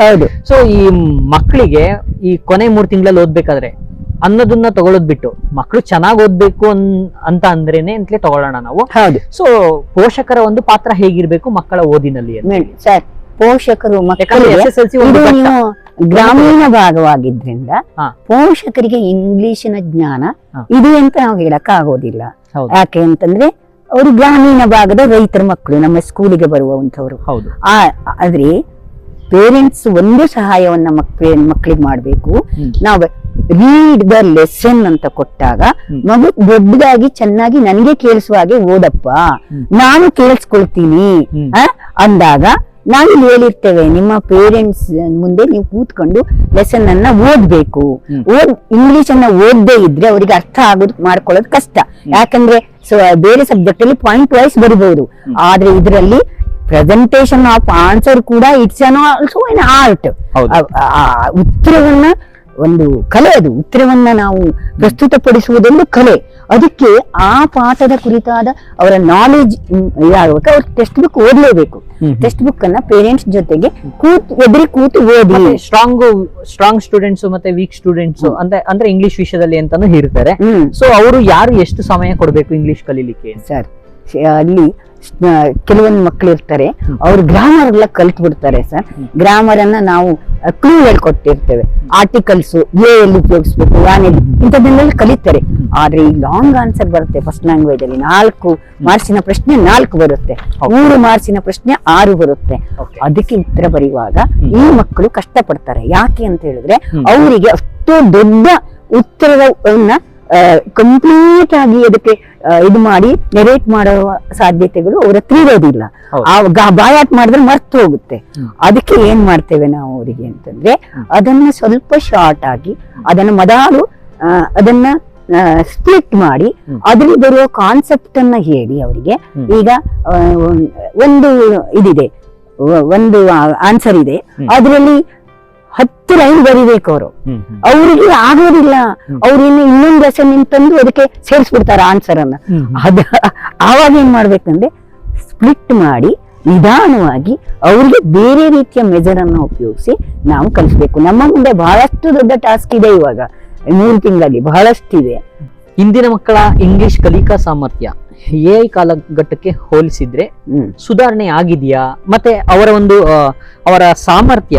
ಹೌದು. ಸೊ ಈ ಮಕ್ಕಳಿಗೆ ಈ ಕೊನೆ ಮೂರ್ ತಿಂಗಳಲ್ಲಿ ಓದ್ಬೇಕಾದ್ರೆ ಅನ್ನೋದನ್ನ ತಗೊಳ್ಳೋದ್ ಬಿಟ್ಟು ಮಕ್ಕಳು ಚೆನ್ನಾಗಿ ಓದ್ಬೇಕು ಅನ್ ಅಂತ ಅಂದ್ರೇನೆ ಅಂತಲೇ ತಗೊಳ್ಳೋಣ ನಾವು. ಹೌದು. ಸೊ ಪೋಷಕರ ಒಂದು ಪಾತ್ರ ಹೇಗಿರ್ಬೇಕು ಮಕ್ಕಳ ಓದಿನಲ್ಲಿ ಅಂತ. ಸರ್. ಪೋಷಕರು ಮಕ್ಕಳು ಮಕ್ಕಳಿಗೆ ಒಂದು ಇದು. ನೀವು ಗ್ರಾಮೀಣ ಭಾಗವಾಗಿದ್ರಿಂದ ಹಾ. ಪೋಷಕರಿಗೆ ಇಂಗ್ಲಿಶಿನ ಜ್ಞಾನ ಹಾ. ಇದೆ ಅಂತ ನಾವು ಹೇಳಕ್ ಆಗೋದಿಲ್ಲ ಹೌದು. ಯಾಕೆ ಅಂತಂದ್ರೆ ಅವರು ಗ್ರಾಮೀಣ ಭಾಗದ ರೈತರ ಮಕ್ಕಳು ನಮ್ಮ ಸ್ಕೂಲಿಗೆ ಬರುವಂತವ್ರು ಹೌದು. ಆ ಆದ್ರೆ ಪೇರೆಂಟ್ಸ್ ಒಂದು ಸಹಾಯವನ್ನ ಮಕ್ಕಳ ಮಕ್ಕಳಿಗೆ ಮಾಡ್ಬೇಕು. ನಾವ್ ನಾವು ರೀಡ್ ದ ಲೆಸನ್ ಅಂತ ಕೊಟ್ಟಾಗ. ಮಗು ದೊಡ್ಡದಾಗಿ ಚೆನ್ನಾಗಿ ನನಗೆ ಕೇಳಿಸುವ ಹಾಗೆ ಓದಪ್ಪ. ನಾನು ಕೇಳಿಸ್ಕೊಳ್ತೀನಿ. ಅಂದಾಗ ನಾವಿಲ್ಲಿ ಹೇಳಿರ್ತೇವೆ ನಿಮ್ಮ ಪೇರೆಂಟ್ಸ್ ಮುಂದೆ ನೀವು ಕೂತ್ಕೊಂಡು ಲೆಸನ್ ಅನ್ನ ಓದ್ಬೇಕು. ಓದ್ ಇಂಗ್ಲಿಷ್ ಅನ್ನ ಓದದೇ ಇದ್ರೆ ಅವರಿಗೆ ಅರ್ಥ ಆಗೋದು ಮಾಡ್ಕೊಳ್ಳೋದು ಕಷ್ಟ. ಯಾಕಂದ್ರೆ ಬೇರೆ ಸಬ್ಜೆಕ್ಟ್ ಅಲ್ಲಿ ಪಾಯಿಂಟ್ ವೈಸ್ ಬರಿಬಹುದು ಆದ್ರೆ ಇದರಲ್ಲಿ ಪ್ರೆಸೆಂಟೇಶನ್ ಆಫ್ ಆನ್ಸರ್ ಕೂಡ it's an also in art ಹೌದು. ಉತ್ತರವನ್ನ ಒಂದು ಕಲೆ ಅದು. ಉತ್ತರವನ್ನ ನಾವು ಪ್ರಸ್ತುತಪಡಿಸುವುದೊಂದು ಕಲೆ. ಅದಕ್ಕೆ ಆ ಪಾಠದ ಕುರಿತಾದ ಅವರ ನಾಲೆಜ್ ಯಾವಾಗ ಅವ್ರ ಟೆಕ್ಸ್ಟ್ ಬುಕ್ ಓದಲೇಬೇಕು. ಟೆಕ್ಸ್ಟ್ ಬುಕ್ ಅನ್ನ ಪೇರೆಂಟ್ಸ್ ಜೊತೆಗೆ ಕೂತ್ ಎದುರಿ ಕೂತು ಓದಿ. ಸ್ಟ್ರಾಂಗ್ ಸ್ಟ್ರಾಂಗ್ ಸ್ಟೂಡೆಂಟ್ಸ್ ಮತ್ತೆ ವೀಕ್ ಸ್ಟೂಡೆಂಟ್ಸ್ ಅಂತ ಅಂದ್ರೆ ಇಂಗ್ಲಿಷ್ ವಿಷಯದಲ್ಲಿ ಅಂತಾನು ಹೇಳ್ತಾರೆ. ಸೊ ಅವರು ಯಾರು ಎಷ್ಟು ಸಮಯ ಕೊಡಬೇಕು ಇಂಗ್ಲಿಷ್ ಕಲೀಲಿಕ್ಕೆ? ಸರ್ ಅಲ್ಲಿ ಕೆಲವೊಂದು ಮಕ್ಕಳು ಇರ್ತಾರೆ. ಅವ್ರು ಗ್ರಾಮರ್ ಎಲ್ಲ ಕಲ್ತ್ ಬಿಡ್ತಾರೆ ಸರ್. ಗ್ರಾಮರ್ ಅನ್ನ ನಾವು ಕ್ಲೂ ಹೇಳ್ಕೊಟ್ಟಿರ್ತೇವೆ ಆರ್ಟಿಕಲ್ಸ್ ಎ ಎಲ್ಲಿ ಉಪಯೋಗಿಸ್ಬೇಕು ಯಾನೆಲ್ಲಿ ಇಂಥದ್ದನ್ನೆಲ್ಲ ಕಲಿತಾರೆ. ಆದ್ರೆ ಈ ಲಾಂಗ್ ಆನ್ಸರ್ ಬರುತ್ತೆ ಫಸ್ಟ್ ಲ್ಯಾಂಗ್ವೇಜ್ ಅಲ್ಲಿ. ನಾಲ್ಕು ಮಾರ್ಕ್ಸಿನ ಪ್ರಶ್ನೆ ನಾಲ್ಕು ಬರುತ್ತೆ. ಮೂರು ಮಾರ್ಕ್ಸಿನ ಪ್ರಶ್ನೆ ಆರು ಬರುತ್ತೆ. ಅದಕ್ಕೆ ಉತ್ತರ ಬರೆಯುವಾಗ ಈ ಮಕ್ಕಳು ಕಷ್ಟಪಡ್ತಾರೆ. ಯಾಕೆ ಅಂತ ಹೇಳಿದ್ರೆ ಅವರಿಗೆ ಅಷ್ಟು ದೊಡ್ಡ ಉತ್ತರವನ್ನ ಕಂಪ್ಲೀಟ್ ಆಗಿ ಅದಕ್ಕೆ ಇದು ಮಾಡಿ ನೆರೇಟ್ ಮಾಡುವ ಸಾಧ್ಯತೆಗಳು ಅವ್ರ ಹತ್ರ ಇರೋದಿಲ್ಲ. ಬಾಯಾಟ್ ಮಾಡಿದ್ರೆ ಮರ್ತು ಹೋಗುತ್ತೆ. ಅದಕ್ಕೆ ಏನ್ ಮಾಡ್ತೇವೆ ನಾವು ಅವರಿಗೆ ಅಂತಂದ್ರೆ ಅದನ್ನ ಸ್ವಲ್ಪ ಶಾರ್ಟ್ ಆಗಿ ಅದನ್ನ ಮೊದಲು ಅದನ್ನ ಸ್ಪ್ಲಿಟ್ ಮಾಡಿ. ಅದ್ರಲ್ಲಿ ಬರುವ ಕಾನ್ಸೆಪ್ಟ್ ಅನ್ನ ಹೇಳಿ ಅವರಿಗೆ. ಈಗ ಒಂದು ಇದಿದೆ. ಒಂದು ಆನ್ಸರ್ ಇದೆ. ಅದರಲ್ಲಿ ಹತ್ತು ಲೈನ್ ಬರಿಬೇಕು ಅವರು. ಅವ್ರಿಗೆ ಆಗೋದಿಲ್ಲ. ಅವ್ರು ಇನ್ನು ಇನ್ನೊಂದು ಲೆಸನ್ ತಂದು ಅದಕ್ಕೆ ಸೇರಿಸ್ಬಿಡ್ತಾರೆ ಆನ್ಸರ್ ಅನ್ನ. ಅದ ಆವಾಗ ಏನ್ ಮಾಡ್ಬೇಕಂದ್ರೆ ಸ್ಪ್ಲಿಟ್ ಮಾಡಿ ನಿಧಾನವಾಗಿ ಅವರಿಗೆ ಬೇರೆ ರೀತಿಯ ಮೆಜರ್ ಅನ್ನ ಉಪಯೋಗಿಸಿ ನಾವು ಕಲಿಸ್ಬೇಕು. ನಮ್ಮ ಮುಂದೆ ಬಹಳಷ್ಟು ದೊಡ್ಡ ಟಾಸ್ಕ್ ಇದೆ ಇವಾಗ. ಮೂರು ತಿಂಗಳಲ್ಲಿ ಬಹಳಷ್ಟಿದೆ. ಹಿಂದಿನ ಮಕ್ಕಳ ಇಂಗ್ಲಿಷ್ ಕಲಿಕಾ ಸಾಮರ್ಥ್ಯ. ಎ ಐ ಕಾಲಘಟ್ಟಕ್ಕೆ ಹೋಲಿಸಿದ್ರೆ ಸುಧಾರಣೆ ಆಗಿದೆಯಾ? ಮತ್ತೆ ಅವರ ಒಂದು ಅವರ ಸಾಮರ್ಥ್ಯ.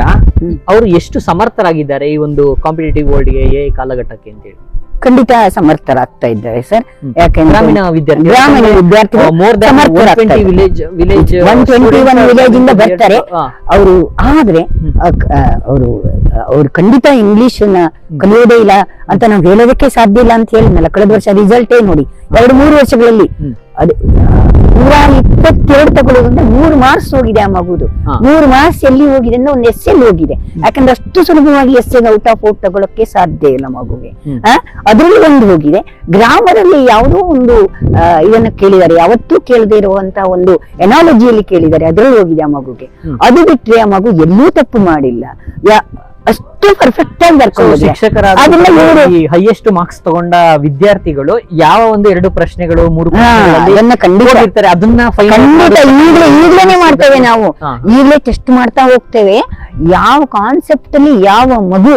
ಅವರು ಎಷ್ಟು ಸಮರ್ಥರಾಗಿದ್ದಾರೆ ಈ ಒಂದು ಕಾಂಪಿಟೇಟಿವ್ ವರ್ಲ್ಡ್ಗೆ ಎ ಐ ಕಾಲಘಟ್ಟಕ್ಕೆ ಅಂತ ಹೇಳಿ ಖಂಡಿತ ಸಮರ್ಥರಾಗ್ತಾ ಇದ್ದಾರೆ ಸರ್. ಯಾಕೆಂದ್ರೆ ಗ್ರಾಮೀಣ ವಿದ್ಯಾರ್ಥಿ ಗ್ರಾಮೀಣ ವಿದ್ಯಾರ್ಥಿಗಳು ಮೋರ್ ದನ್ ಒನ್ ಟ್ವೆಂಟಿ ಇದ್ದಾರೆ. ವಿಲೇಜ್ ವಿಲೇಜ್ 121 village ಇಂದ ಬರ್ತಾರೆ. ಅವರು ಆದ್ರೆ. ಅವರು ಅವ್ರು ಖಂಡಿತ ಇಂಗ್ಲಿಷ್ನ ಕಲಿಯೋದೇ ಇಲ್ಲ ಅಂತ ನಾವು ಹೇಳೋದಕ್ಕೆ ಸಾಧ್ಯ ಇಲ್ಲ ಅಂತ ಹೇಳಿದ್ನಲ್ಲ ಕಳೆದ ವರ್ಷ ರಿಸಲ್ಟೇ ನೋಡಿ ಎರಡು ಮೂರು ವರ್ಷಗಳಲ್ಲಿ. ಅದು ನೂರ ಇಪ್ಪತ್ತೆರಡು ತಗೊಳ್ಳೋದ್ರಿಂದ ಮೂರು ಮಾರ್ಕ್ಸ್ ಹೋಗಿದೆ ಆ ಮಗುದು. ನೂರು ಮೂರು ಮಾರ್ಕ್ಸ್ ಎಲ್ಲಿ ಹೋಗಿದೆ ಅಂದ್ರೆ ಒಂದು ಎಸ್ ಎಲ್ಲಿ ಹೋಗಿದೆ. ಯಾಕಂದ್ರೆ ಅಷ್ಟು ಸುಲಭವಾಗಿ ಎಸ್ ಔಟ್ ಆಫ್ ಔಟ್ ತಗೊಳಕ್ಕೆ ಸಾಧ್ಯ ಇಲ್ಲ ಮಗುಗೆ. ಅದರಲ್ಲಿ ಒಂದು ಹೋಗಿದೆ. ಗ್ರಾಮದಲ್ಲಿ ಯಾವುದೋ ಒಂದು ಇದನ್ನ ಕೇಳಿದ್ದಾರೆ. ಯಾವತ್ತೂ ಕೇಳದೆ ಇರುವಂತಹ ಒಂದು ಎನಾಲಜಿಯಲ್ಲಿ ಕೇಳಿದ್ದಾರೆ. ಅದರಲ್ಲಿ ಹೋಗಿದೆ ಆ ಮಗುಗೆ. ಅದು ಬಿಟ್ರೆ ಆ ಮಗು ಎಲ್ಲೂ ತಪ್ಪು ಮಾಡಿಲ್ಲ. ಯಾ- ಅಷ್ಟು ಪರ್ಫೆಕ್ಟ್ ಆಗಿ ಬರ್ಕೊಂಡಿದೆ ಶಿಕ್ಷಕರಾದ ಈ ಹೈಯೆಸ್ಟ್ ಮಾರ್ಕ್ಸ್ ತಗೊಂಡ ವಿದ್ಯಾರ್ಥಿಗಳು ಯಾವ ಒಂದು ಎರಡು ಪ್ರಶ್ನೆಗಳು ಮೂರು ಅದನ್ನ ಖಂಡಿತ ಓದಿರ್ತಾರೆ ಅದನ್ನ ಖಂಡಿತ ಈಗಲೇ ಈಗಲೇ ಮಾಡ್ತೇವೆ ನಾವು. ಈಗಲೇ ಟೆಸ್ಟ್ ಮಾಡ್ತಾ ಹೋಗ್ತೇವೆ ಯಾವ ಕಾನ್ಸೆಪ್ಟ್ ಅಲ್ಲಿ ಯಾವ ಮಗು.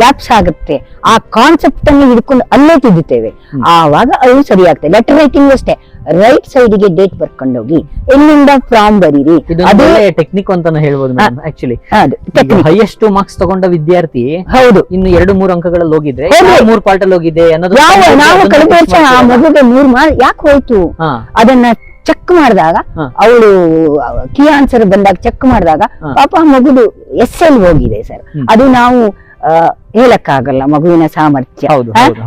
ಲ್ಯಾಪ್ಸ್ ಆಗುತ್ತೆ. ಆ ಕಾನ್ಸೆಪ್ಟ್ ಅನ್ನು ಹಿಡ್ಕೊಂಡು ಅಲ್ಲೇ ತಿದ್ದುತ್ತೇವೆ. ಆವಾಗ ಅದು ಸರಿ ಆಗ್ತದೆ ಲೆಟರ್ ರೈಟಿಂಗ್ ಅಷ್ಟೇ. ರೈಟ್ ಸೈಡ್ಗೆ ಡೇಟ್ ಬರ್ಕೊಂಡೋಗಿ ಎಲ್ಲಿಂದ ಫಾರ್ಮ್ ಬರೀರಿ? ಅದೇ ಟೆಕ್ನಿಕ್ ಅಂತ ಹೇಳ್ಬೋದು ಆಕ್ಚುಲಿ ಹೈಯೆಸ್ಟ್ ಮಾರ್ಕ್ಸ್ ತಗೊಂಡ ವಿದ್ಯಾರ್ಥಿ ಹೌದು. ಇನ್ನು ಎರಡು ಮೂರು ಅಂಕಗಳಲ್ಲಿ ಹೋಗಿದ್ರೆ ಮೂರು ಪಾರ್ಟ್ ಅಲ್ಲಿ ಹೋಗಿದೆ ಅನ್ನೋದು ನಾವು ಕಳೆದ ವರ್ಷ. ಮಗುಗೆ ಮೂರ್ ಮಾರ್ಕ್ ಯಾಕೆ ಹೋಯ್ತು? ಅದನ್ನ ಚೆಕ್ ಮಾಡಿದಾಗ ಅವಳು ಕೀ ಆನ್ಸರ್ ಬಂದಾಗ ಚೆಕ್ ಮಾಡಿದಾಗ ಪಾಪ ಮಗುದು ಎಸ್ ಎಲ್ ಹೋಗಿದೆ ಸರ್. ಅದು ನಾವು ಹೇಳಕ್ಕಾಗಲ್ಲ ಮಗುವಿನ ಸಾಮರ್ಥ್ಯ.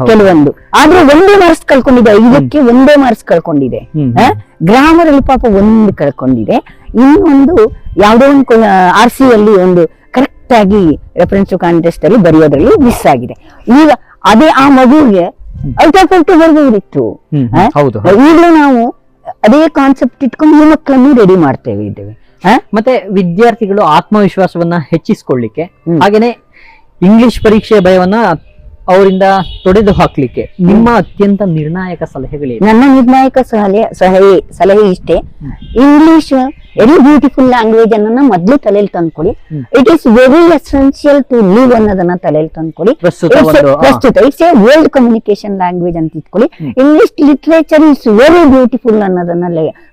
ಕೆಲವೊಂದು. ಆದ್ರೆ ಒಂದೇ ಮಾರ್ಕ್ಸ್ ಕಳ್ಕೊಂಡಿದೆ ಐದಕ್ಕೆ ಒಂದೇ ಮಾರ್ಕ್ಸ್ ಕಳ್ಕೊಂಡಿದೆ. ಗ್ರಾಮರ್ ಅಲ್ಲಿ ಪಾಪ ಒಂದು ಕಳ್ಕೊಂಡಿದೆ. ಇನ್ನೊಂದು ಯಾವುದೋ ಒಂದು ಆರ್ ಸಿ ಅಲ್ಲಿ ಒಂದು ಕರೆಕ್ಟ್ ಆಗಿ ರೆಫರೆನ್ಸ್ ಕಾಂಟೆಸ್ಟ್ ಅಲ್ಲಿ ಬರೆಯೋದ್ರಲ್ಲಿ ಮಿಸ್ ಆಗಿದೆ. ಈಗ ಅದೇ ಆ ಮಗುವಿಗೆ ಔಟ್ ಬರ್ಬೋದಿತ್ತು. ಈಗಲೂ ನಾವು ಅದೇ ಕಾನ್ಸೆಪ್ಟ್ ಇಟ್ಕೊಂಡು ಈ ಮಕ್ಕಳನ್ನು ರೆಡಿ ಮಾಡ್ತೇವೆ ಇದ್ದೇವೆ? ಮತ್ತೆ ವಿದ್ಯಾರ್ಥಿಗಳು ಆತ್ಮವಿಶ್ವಾಸವನ್ನ ಹೆಚ್ಚಿಸ್ಕೊಳ್ಳಿಕ್ಕೆ. ಹಾಗೇನೆ ಇಂಗ್ಲಿಷ್ ಪರೀಕ್ಷೆ ಭಯವನ್ನ ಅವರಿಂದ ತೊಡೆದು ಹಾಕ್ಲಿಕ್ಕೆ ನಿಮ್ಮ ಅತ್ಯಂತ ನಿರ್ಣಾಯಕ ಸಲಹೆಗಳೇನು ನನ್ನ ನಿರ್ಣಾಯಕ ಸಲಹೆ ಸಲಹೆ ಸಲಹೆ ಇಷ್ಟೇ. ಇಂಗ್ಲಿಷ್ ವೆರಿ ಬ್ಯೂಟಿಫುಲ್ ಲ್ಯಾಂಗ್ವೇಜ್ ಅನ್ನ ಮೊದ್ಲು ತಲೆಯಲ್ಲಿ ತಂದ್ಕೊಡಿ. It is very essential to live ಅನ್ನೋದನ್ನ ತಲೆಯಲ್ಲಿ ತಂದ್ಕೊಡಿ. ಪ್ರಸ್ತುತ it's a world communication language ಅಂತ ಇಟ್ಕೊಳ್ಳಿ. English literature is very beautiful ಅನ್ನೋದನ್ನ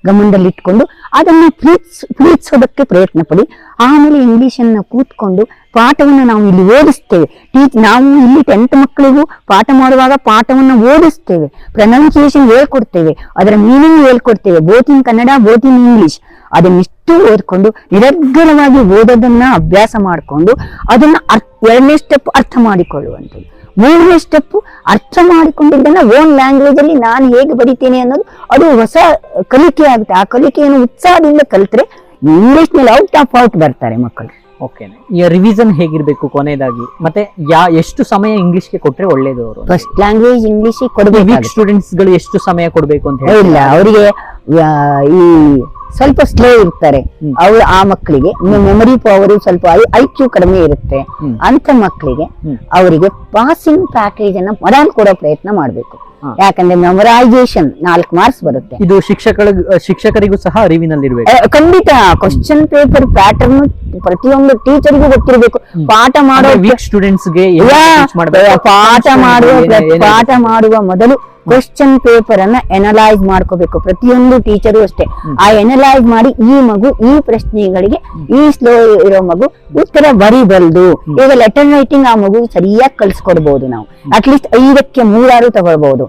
ಗಮನದಲ್ಲಿ ಇಟ್ಕೊಂಡು ಅದನ್ನ ಪ್ರೀತ್ಸ್ ಪ್ರೀತಿಸೋದಕ್ಕೆ ಪ್ರಯತ್ನ ಪಡಿ. ಆಮೇಲೆ ಇಂಗ್ಲಿಷ್ ಅನ್ನ ಕೂತ್ಕೊಂಡು ಪಾಠವನ್ನು ನಾವು ಇಲ್ಲಿ ಓದಿಸ್ತೇವೆ. ಟೀಚ್ ನಾವು ಇಲ್ಲಿ ಟೆಂತ್ ಮಕ್ಕಳಿಗೂ ಪಾಠ ಮಾಡುವಾಗ ಪಾಠವನ್ನು ಓದಿಸ್ತೇವೆ. ಪ್ರೊನೌನ್ಸಿಯೇಷನ್ ಹೇಳ್ಕೊಡ್ತೇವೆ. ಅದರ meaning ಹೇಳ್ಕೊಡ್ತೇವೆ. Both in Kannada both in English ಅದನ್ನಿಷ್ಟು ಓದ್ಕೊಂಡು ನಿರರ್ಗಳವಾಗಿ ಓದೋದನ್ನ ಅಭ್ಯಾಸ ಮಾಡಿಕೊಂಡು ಅದನ್ನ ಅರ್ಥ ಎರಡನೇ ಸ್ಟೆಪ್ ಅರ್ಥ ಮಾಡಿಕೊಳ್ಳುವಂಥದ್ದು. ಮೂರನೇ ಸ್ಟೆಪ್ ಅರ್ಥ ಮಾಡಿಕೊಂಡಿದ್ದನ್ನ ಓನ್ ಲ್ಯಾಂಗ್ವೇಜ್ ಅಲ್ಲಿ ನಾನು ಹೇಗೆ ಬರಿತೇನೆ ಅನ್ನೋದು ಅದು ಹೊಸ ಕಲಿಕೆ ಆಗುತ್ತೆ. ಆ ಕಲಿಕೆಯನ್ನು ಉತ್ಸಾಹದಿಂದ ಕಲಿತ್ರೆ ಇಂಗ್ಲಿಷ್ನಲ್ಲಿ ಔಟ್ ಆಫ್ ಔಟ್ ಬರ್ತಾರೆ ಮಕ್ಕಳು. ಓಕೆ ಈ ರಿವಿಷನ್ ಹೇಗಿರ್ಬೇಕು ಕೊನೆಯದಾಗಿ? ಮತ್ತೆ ಯಾ ಎಷ್ಟು ಸಮಯ ಇಂಗ್ಲಿಷ್ಗೆ ಕೊಟ್ರೆ ಒಳ್ಳೇದು ಅವರು? ಫಸ್ಟ್ ಲ್ಯಾಂಗ್ವೇಜ್ ಇಂಗ್ಲಿಷ್ ಕೊಡಬೇಕು ಸ್ಟೂಡೆಂಟ್ಸ್ಗಳು ಎಷ್ಟು ಸಮಯ ಕೊಡಬೇಕು ಅಂತ ಇಲ್ಲ ಅವರಿಗೆ ಈ ಸ್ವಲ್ಪ ಸ್ಲೋ ಇರ್ತಾರೆ. ಅವ್ರು ಆ ಮಕ್ಕಳಿಗೆ ಮೆಮೊರಿ ಪವರ್ ಸ್ವಲ್ಪ ಐ ಕ್ಯೂ ಕಡಿಮೆ ಇರುತ್ತೆ ಅಂತ ಮಕ್ಕಳಿಗೆ ಅವರಿಗೆ ಪಾಸಿಂಗ್ ಪ್ಯಾಕೇಜ್ ಅನ್ನ ಮೊದಲು ಕೊಡೋ ಪ್ರಯತ್ನ ಮಾಡಬೇಕು. ಯಾಕಂದ್ರೆ ಮೆಮೊರೈಸೇಷನ್ ನಾಲ್ಕು ಮಾರ್ಕ್ಸ್ ಬರುತ್ತೆ. ಇದು ಶಿಕ್ಷಕರ ಶಿಕ್ಷಕರಿಗೂ ಸಹ ಅರಿವಿನಲ್ಲಿ ಇರ್ಬೇಕು ಖಂಡಿತ ಕ್ವಶನ್ ಪೇಪರ್ ಪ್ಯಾಟರ್ನ್ ಪ್ರತಿಯೊಂದು ಟೀಚರ್ಗೂ ಗೊತ್ತಿರಬೇಕು. ಪಾಠ ಮಾಡೋ ವೀಕ್ ಸ್ಟೂಡೆಂಟ್ಸ್ಗೆ ಪಾಠ ಮಾಡುವ ಪಾಠ ಮಾಡುವ ಮೊದಲು ಕ್ವಶನ್ ಪೇಪರ್ ಅನ್ನ ಎನಲೈಸ್ ಮಾಡ್ಕೋಬೇಕು. ಪ್ರತಿಯೊಂದು ಟೀಚರು ಅಷ್ಟೇ. ಆ ಎನಲೈಸ್ ಮಾಡಿ ಈ ಮಗು ಈ ಪ್ರಶ್ನೆಗಳಿಗೆ ಈ ಸ್ಲೋ ಇರೋ ಮಗು ಉತ್ತರ ಬರಿಬಲ್ದು. ಈಗ ಲೆಟರ್ ರೈಟಿಂಗ್ ಆ ಮಗು ಸರಿಯಾಗಿ ಕಳ್ಸ್ಕೊಡ್ಬಹುದು ನಾವು. ಅಟ್ಲೀಸ್ಟ್ ಐದಕ್ಕೆ ಮೂರಾರು ತಗೊಳ್ಬಹುದು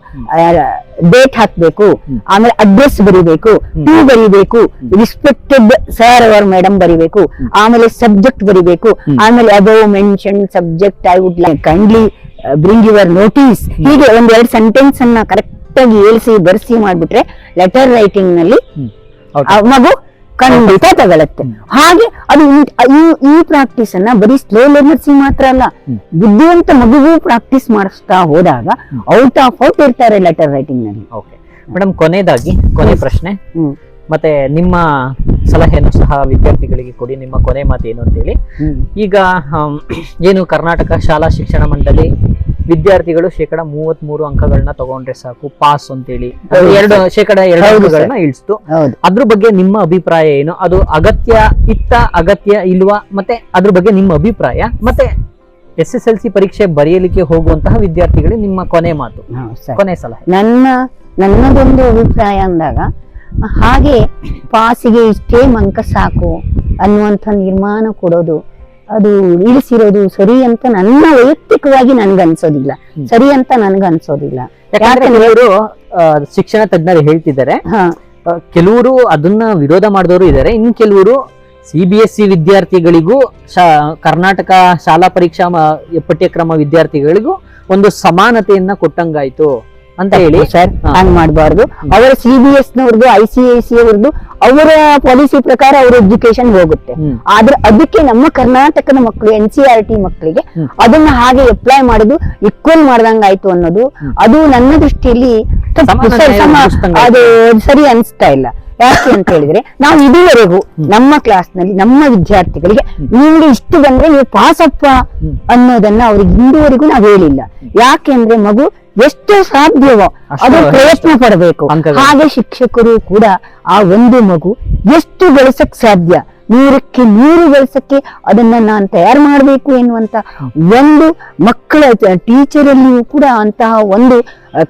ಡೇಟ್ ಹಾಕ್ಬೇಕು ಆಮೇಲೆ ಅಡ್ರೆಸ್ ಬರಿಬೇಕು ಟೂ ಬರಿಬೇಕು ರಿಸ್ಪೆಕ್ಟೆಡ್ ಸರ್ ಅವರ್ ಮೇಡಮ್ ಬರಿಬೇಕು ಆಮೇಲೆ ಸಬ್ಜೆಕ್ಟ್ ಬರಿಬೇಕು ಆಮೇಲೆ above mention subject I would like kindly bring your notice ಹೀಗೆ ಒಂದೆರಡು ಸೆಂಟೆನ್ಸ್ ಅನ್ನ ಕರೆಕ್ಟ್ ಆಗಿ ಏಳಿಸಿ ಬರ್ಸಿ ಮಾಡ್ಬಿಟ್ರೆ ಲೆಟರ್ ರೈಟಿಂಗ್ನಲ್ಲಿ ಮಗು ಖಂಡಿತ ತಗೊಳತ್ತೆ ಹಾಗೆ ಅದು ಈ- ಪ್ರಾಕ್ಟೀಸ್ ಅನ್ನ ಬರೀ ಸ್ಲೋ ಲರ್ನರ್ಸ್ ಮಾತ್ರ ಅಲ್ಲ ಬುದ್ಧಿವಂತ ಮಗುಗೂ ಪ್ರಾಕ್ಟೀಸ್ ಮಾಡಿಸ್ತಾ ಹೋದಾಗ ಔಟ್ ಆಫ್ ಔಟ್ ಇರ್ತಾರೆ ಲೆಟರ್ ರೈಟಿಂಗ್ನಲ್ಲಿ. ಓಕೆ ಮೇಡಮ್ ಕೊನೆಯದಾಗಿ ಕೊನೆ ಪ್ರಶ್ನೆ. ಮತ್ತೆ ನಿಮ್ಮ ಸಲಹೆಯನ್ನು ಸಹ ವಿದ್ಯಾರ್ಥಿಗಳಿಗೆ ಕೊಡಿ ನಿಮ್ಮ ಕೊನೆ ಮಾತು ಏನು ಅಂತೇಳಿ ಈಗ ಏನು ಕರ್ನಾಟಕ ಶಾಲಾ ಶಿಕ್ಷಣ ಮಂಡಳಿ ವಿದ್ಯಾರ್ಥಿಗಳು ಶೇಕಡ ಮೂವತ್ತ್ ಮೂರು ಅಂಕಗಳನ್ನ ತಗೊಂಡ್ರೆ ಸಾಕು ಪಾಸ್ ಅಂತೇಳಿ. ಅದು ಎರಡು ಶೇಕಡ ಎರಡು ಹೌದು ಅಂಕಗಳನ್ನ ಇಳಿಸ್ತು. ಹೌದು. ಅದ್ರ ಬಗ್ಗೆ ನಿಮ್ಮ ಅಭಿಪ್ರಾಯ ಏನು? ಅದು ಅಗತ್ಯ ಇತ್ತ ಅಗತ್ಯ ಇಲ್ವಾ? ಮತ್ತೆ ಅದ್ರ ಬಗ್ಗೆ ನಿಮ್ಮ ಅಭಿಪ್ರಾಯ? ಮತ್ತೆ ಎಸ್ ಎಸ್ ಎಲ್ ಸಿ ಪರೀಕ್ಷೆ ಬರೆಯಲಿಕ್ಕೆ ಹೋಗುವಂತಹ ವಿದ್ಯಾರ್ಥಿಗಳಿಗೆ ನಿಮ್ಮ ಕೊನೆ ಮಾತು. ಹೌದು ಸರ್. ಕೊನೆ ಸಲಹೆ. ನನ್ನ ನನ್ನದೊಂದು ಅಭಿಪ್ರಾಯ ಅಂದಾಗ ಹಾಗೆ ಪಾಸಿಗೆ ಇಷ್ಟೇ ಅಂಕ ಸಾಕು ಅನ್ನುವಂಥ ನಿರ್ಮಾಣ ಕೊಡೋದು ಅದು ಇಳಿಸಿರೋದು ಸರಿ ಅಂತ ನನ್ನ ವೈಯಕ್ತಿಕವಾಗಿ ನನ್ಗನ್ಸೋದಿಲ್ಲ. ಅನ್ಸೋದಿಲ್ಲ ಸರಿ ಅಂತ ನನ್ಗನ್ಸೋದಿಲ್ಲ. ಅನ್ಸೋದಿಲ್ಲ ಯಾಕಂದ್ರೆ ಕೆಲವರು ಶಿಕ್ಷಣ ತಜ್ಞರು ಹೇಳ್ತಿದ್ದಾರೆ. ಕೆಲವರು ಅದನ್ನ ವಿರೋಧ ಮಾಡಿದವರು ಇದ್ದಾರೆ. ಇನ್ನು ಕೆಲವರು ಸಿ ಬಿ ಎಸ್ ಸಿ ವಿದ್ಯಾರ್ಥಿಗಳಿಗೂ ಶಾ- ಕರ್ನಾಟಕ ಶಾಲಾ ಪರೀಕ್ಷಾ ಪಠ್ಯಕ್ರಮ ವಿದ್ಯಾರ್ಥಿಗಳಿಗೂ ಒಂದು ಸಮಾನತೆಯನ್ನ ಕೊಟ್ಟಂಗಾಯ್ತು. ಅಂತ ಹೇಳಿ ಸರ್. ಹ್ಯಾಂಗ್ ಹಂಗ್ ಮಾಡಬಾರ್ದು. ಅವರ ಸಿ ಬಿ ಎಸ್ ನವ್ರದ್ದು ಐ ಸಿ ಐ ಸಿ ಅವ್ರದ್ದು ಅವರ ಪಾಲಿಸಿ ಪ್ರಕಾರ ಅವ್ರ ಎಜುಕೇಶನ್ ಹೋಗುತ್ತೆ. ಆದ್ರೆ ಅದಕ್ಕೆ ನಮ್ಮ ಕರ್ನಾಟಕದ ಮಕ್ಕಳು ಎನ್ ಸಿ ಆರ್ ಟಿ ಮಕ್ಕಳಿಗೆ ಅದನ್ನ ಹಾಗೆ ಅಪ್ಲೈ ಮಾಡುದು ಈಕ್ವಲ್ ಮಾಡ್ದಂಗ ಆಯ್ತು ಅನ್ನೋದು ಅದು ನನ್ನ ದೃಷ್ಟಿಯಲ್ಲಿ ಅದು ಸರಿ ಅನ್ಸ್ತಾ ಇಲ್ಲ. ಯಾಕೆ ಅಂತ ಹೇಳಿದ್ರೆ ನಾವು ಇದುವರೆಗೂ ನಮ್ಮ ಕ್ಲಾಸ್ನಲ್ಲಿ ನಮ್ಮ ವಿದ್ಯಾರ್ಥಿಗಳಿಗೆ ನಿಮ್ಗೆ ಇಷ್ಟು ಬಂದ್ರೆ ನೀವು ಪಾಸಪ್ಪ ಅನ್ನೋದನ್ನ ಅವ್ರಿಗೆ ಇಂದುವರೆಗೂ ನಾವು ಹೇಳಿಲ್ಲ. ಯಾಕೆಂದ್ರೆ ಮಗು ಎಷ್ಟು ಸಾಧ್ಯವೋ ಅದು ಪ್ರಯತ್ನ ಪಡಬೇಕು. ಹಾಗೆ ಶಿಕ್ಷಕರು ಕೂಡ ಆ ಒಂದು ಮಗು ಎಷ್ಟು ಗಳಿಸಕ್ ಸಾಧ್ಯ? ನೂರಕ್ಕೆ ನೂರು ಬೆಳೆಸಕ್ಕೆ ಅದನ್ನ ನಾನು ತಯಾರು ಮಾಡಬೇಕು ಎನ್ನುವಂತ ಒಂದು ಮಕ್ಕಳ ಟೀಚರ್ ಅಲ್ಲಿಯೂ ಕೂಡ ಅಂತಹ ಒಂದು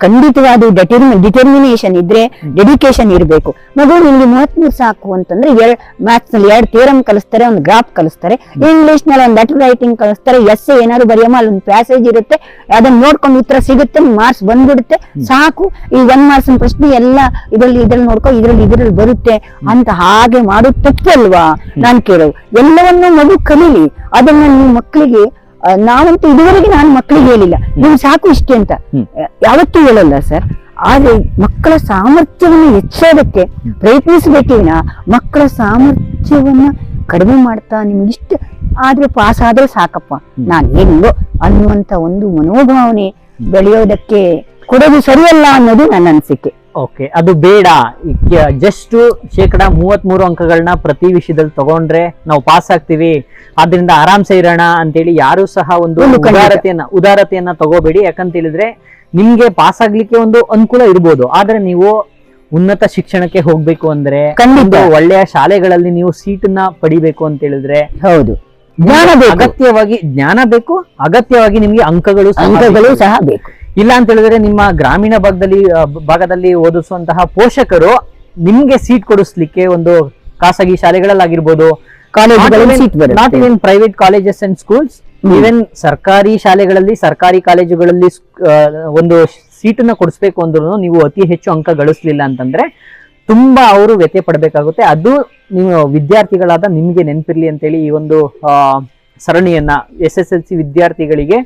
ಖಂಡಿತವಾದ ಡೆಟರ್ಮಿ ಡಿಟರ್ಮಿನೇಷನ್ ಇದ್ರೆ ಡೆಡಿಕೇಶನ್ ಇರಬೇಕು. ಮಗು ನಿಮ್ಗೆ ಮೂವತ್ಮೂರು ಸಾಕು ಅಂತಂದ್ರೆ ಎರಡ್ ಮ್ಯಾಥ್ಸ್ನಲ್ಲಿ ಎರಡು ಥಿಯರಮ್ ಕಲಿಸ್ತಾರೆ ಒಂದು ಗ್ರಾಫ್ ಕಲಿಸ್ತಾರೆ ಇಂಗ್ಲಿಷ್ನಲ್ಲಿ ಒಂದು ಲೆಟರ್ ರೈಟಿಂಗ್ ಕಲಿಸ್ತಾರೆ ಎಸ್ ಏನಾದ್ರು ಬರೆಯಮ್ಮ ಅಲ್ಲಿ ಒಂದು ಪ್ಯಾಸೇಜ್ ಇರುತ್ತೆ ಅದನ್ನ ನೋಡ್ಕೊಂಡು ಉತ್ತರ ಸಿಗುತ್ತೆ ಮಾರ್ಕ್ಸ್ ಬಂದ್ಬಿಡುತ್ತೆ ಸಾಕು. ಈ ಒನ್ ಮಾರ್ಕ್ಸ್ ಪ್ರಶ್ನೆ ಎಲ್ಲ ಇದ್ರಲ್ಲಿ ಇದ್ರಲ್ಲಿ ನೋಡ್ಕೊ ಇದ್ರಲ್ಲಿ ಇದ್ರಲ್ಲಿ ಬರುತ್ತೆ ಅಂತ ಹಾಗೆ ಮಾಡೋದು ತಪ್ಪಲ್ವಾ ನಾನು ಕೇಳೋದು. ಎಲ್ಲವನ್ನೂ ಮಗು ಕಲೀಲಿ. ಅದನ್ನ ನೀವು ಮಕ್ಕಳಿಗೆ ನಾವಂತೂ ಇದುವರೆಗೆ ನಾನು ಮಕ್ಕಳಿಗೆ ಹೇಳಿಲ್ಲ. ನೀವು ಸಾಕು ಇಷ್ಟೇ ಅಂತ. ಯಾವತ್ತೂ ಹೇಳಲ್ಲ ಸರ್. ಆದ್ರೆ ಮಕ್ಕಳ ಸಾಮರ್ಥ್ಯವನ್ನು ಹೆಚ್ಚೋದಕ್ಕೆ ಪ್ರಯತ್ನಿಸಬೇಕೇನ ಮಕ್ಕಳ ಸಾಮರ್ಥ್ಯವನ್ನ ಕಡಿಮೆ ಮಾಡ್ತಾ ನಿಮ್ಗಿಷ್ಟ ಆದ್ರೆ ಪಾಸ್ ಆದ್ರೆ ಸಾಕಪ್ಪ. ನಾನ್ ಹೆಂಗೋ ಅನ್ನುವಂತ ಒಂದು ಮನೋಭಾವನೆ ಬೆಳೆಯೋದಕ್ಕೆ ಕೊಡೋದು ಸರಿಯಲ್ಲ ಅನ್ನೋದು ನನ್ನ ಅನಿಸಿಕೆ. ಓಕೆ ಅದು ಬೇಡ. ಜಸ್ಟ್ ಶೇಕಡ ಮೂವತ್ತ್ ಮೂರು ಅಂಕಗಳನ್ನ ಪ್ರತಿ ವಿಷಯದಲ್ಲಿ ತಗೊಂಡ್ರೆ ನಾವು ಪಾಸ್ ಆಗ್ತೀವಿ. ಆದ್ರಿಂದ ಆರಾಮ್ಸೆ ಇರೋಣ ಅಂತೇಳಿ ಯಾರು ಸಹ ಒಂದು ಉದಾರತೆಯನ್ನ ಉದಾರತೆಯನ್ನ ತಗೋಬೇಡಿ. ಯಾಕಂತ ಹೇಳಿದ್ರೆ ನಿಮ್ಗೆ ಪಾಸ್ ಆಗ್ಲಿಕ್ಕೆ ಒಂದು ಅನುಕೂಲ ಇರ್ಬೋದು. ಆದ್ರೆ ನೀವು ಉನ್ನತ ಶಿಕ್ಷಣಕ್ಕೆ ಹೋಗ್ಬೇಕು ಅಂದ್ರೆ ಖಂಡಿತ. ಒಳ್ಳೆಯ ಶಾಲೆಗಳಲ್ಲಿ ನೀವು ಸೀಟನ್ನ ಪಡಿಬೇಕು ಅಂತ ಹೇಳಿದ್ರೆ ಹೌದು. ಜ್ಞಾನ ಅಗತ್ಯವಾಗಿ ಜ್ಞಾನ ಬೇಕು. ಅಗತ್ಯವಾಗಿ ನಿಮ್ಗೆ ಅಂಕಗಳು ಅಂಕಗಳು ಸಹ ಬೇಕು. ಇಲ್ಲ ಅಂತ ಹೇಳಿದ್ರೆ ನಿಮ್ಮ ಗ್ರಾಮೀಣ ಭಾಗದಲ್ಲಿ ಭಾಗದಲ್ಲಿ ಓದಿಸುವಂತಹ ಪೋಷಕರು ನಿಮ್ಗೆ ಸೀಟ್ ಕೊಡಿಸ್ಲಿಕ್ಕೆ ಒಂದು ಖಾಸಗಿ ಶಾಲೆಗಳಲ್ಲಾಗಿರ್ಬೋದು not in even private colleges and schools. Even ಸರ್ಕಾರಿ ಶಾಲೆಗಳಲ್ಲಿ ಸರ್ಕಾರಿ ಕಾಲೇಜುಗಳಲ್ಲಿ ಒಂದು ಸೀಟನ್ನ ಕೊಡಿಸ್ಬೇಕು ಅಂದ್ರೂ ನೀವು ಅತಿ ಹೆಚ್ಚು ಅಂಕ ಗಳಿಸ್ಲಿಲ್ಲ ಅಂತಂದ್ರೆ ತುಂಬಾ ಅವರು ವ್ಯತ್ಯ ಪಡಬೇಕಾಗುತ್ತೆ ಅದು ನೀವು ವಿದ್ಯಾರ್ಥಿಗಳಾದ ನಿಮ್ಗೆ ನೆನಪಿರ್ಲಿ ಅಂತೇಳಿ ಈ ಒಂದು ಸರಣಿಯನ್ನ ಎಸ್ ಎಸ್ ಎಲ್ ಸಿ ವಿದ್ಯಾರ್ಥಿಗಳಿಗೆ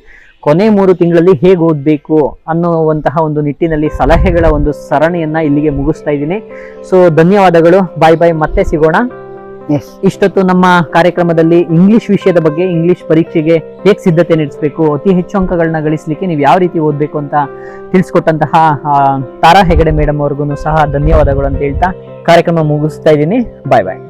ಕೊನೆ ಮೂರು ತಿಂಗಳಲ್ಲಿ ಹೇಗೆ ಓದಬೇಕು ಅನ್ನುವಂತಹ ಒಂದು ನಿಟ್ಟಿನಲ್ಲಿ ಸಲಹೆಗಳ ಒಂದು ಸರಣಿಯನ್ನ ಇಲ್ಲಿಗೆ ಮುಗಿಸ್ತಾ ಇದ್ದೀನಿ. ಸೊ ಧನ್ಯವಾದಗಳು. ಬಾಯ್ ಬಾಯ್ ಮತ್ತೆ ಸಿಗೋಣ. ಎಸ್ ಇಷ್ಟೊತ್ತು ನಮ್ಮ ಕಾರ್ಯಕ್ರಮದಲ್ಲಿ ಇಂಗ್ಲಿಷ್ ವಿಷಯದ ಬಗ್ಗೆ ಇಂಗ್ಲಿಷ್ ಪರೀಕ್ಷೆಗೆ ಹೇಗೆ ಸಿದ್ಧತೆ ನಡೆಸಬೇಕು ಅತಿ ಹೆಚ್ಚು ಅಂಕಗಳನ್ನ ಗಳಿಸಲಿಕ್ಕೆ ನೀವು ಯಾವ ರೀತಿ ಓದಬೇಕು ಅಂತ ತಿಳಿಸ್ಕೊಟ್ಟಂತಹ ತಾರಾ ಹೆಗಡೆ ಮೇಡಮ್ ಅವ್ರಿಗೂ ಸಹ ಧನ್ಯವಾದಗಳು ಅಂತ ಹೇಳ್ತಾ ಕಾರ್ಯಕ್ರಮ ಮುಗಿಸ್ತಾ ಇದ್ದೀನಿ. ಬಾಯ್ ಬಾಯ್